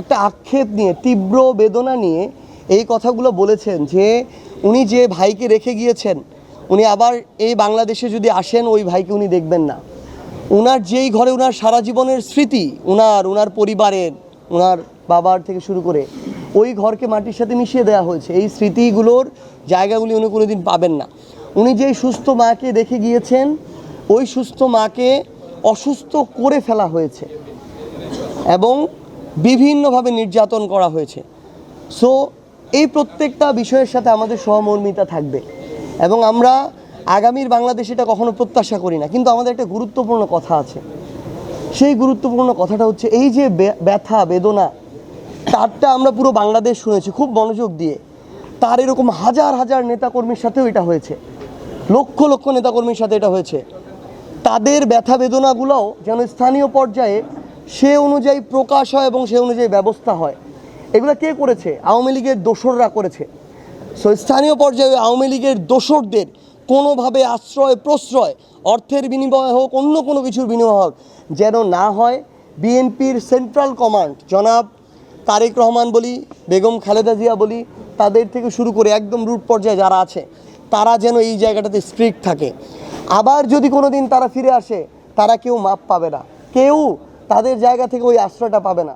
একটা আক্ষেপ নিয়ে, তীব্র বেদনা নিয়ে এই কথাগুলো বলেছেন যে উনি যে ভাইকে রেখে গিয়েছেন, উনি আবার এই বাংলাদেশে যদি আসেন, ওই ভাইকে উনি দেখবেন না। ওনার যেই ঘরে ওনার সারা জীবনের স্মৃতি ওনার ওনার পরিবারের ওনার বাবার থেকে শুরু করে, ওই ঘরকে মাটির সাথে মিশিয়ে দেওয়া হয়েছে। এই স্মৃতিগুলোর জায়গাগুলি উনি কোনোদিন পাবেন না। উনি যেই সুস্থ মাকে দেখে গিয়েছেন, ওই সুস্থ মাকে অসুস্থ করে ফেলা হয়েছে। এবং বিভিন্নভাবে নির্যাতন করা হয়েছে। সো এই প্রত্যেকটা বিষয়ের সাথে আমাদের সহমর্মিতা থাকবে। এবং আমরা আগামীর বাংলাদেশ এটা কখনো প্রত্যাশা করি না। কিন্তু আমাদের একটা গুরুত্বপূর্ণ কথা আছে। সেই গুরুত্বপূর্ণ কথাটা হচ্ছে, এই যে ব্যথা, বেদনা, তারটা আমরা পুরো বাংলাদেশ শুনেছি, খুব মনোযোগ দিয়ে। তার এরকম হাজার হাজার নেতাকর্মীর সাথেও এটা হয়েছে। লক্ষ লক্ষ নেতাকর্মীর সাথে এটা হয়েছে। তাদের ব্যথা বেদনাগুলোও যেন স্থানীয় পর্যায়ে সে অনুযায়ী প্রকাশ হয় এবং সে অনুযায়ী ব্যবস্থা হয়। এগুলো কে করেছে? আওয়ামী লীগের দোসররা করেছে। সো স্থানীয় পর্যায়ে আওয়ামী লীগের দোসরদের কোনোভাবে আশ্রয়, প্রশ্রয়, অর্থের বিনিময় হোক, অন্য কোনো কিছুর বিনিময় হোক, যেন না হয়, বিএনপির সেন্ট্রাল কমান্ড, জনাব তারেক রহমান বলি, বেগম খালেদা জিয়া বলি, তাদের থেকে শুরু করে একদম রুট পর্যায়ে যারা আছে, তারা যেন এই জায়গাটাতে স্ট্রিক্ট থাকে। আবার যদি কোনো দিন তারা ফিরে আসে, তারা কেউ মাপ পাবে না। কেউ তাদের জায়গা থেকে ওই আশ্রয়টা পাবে না।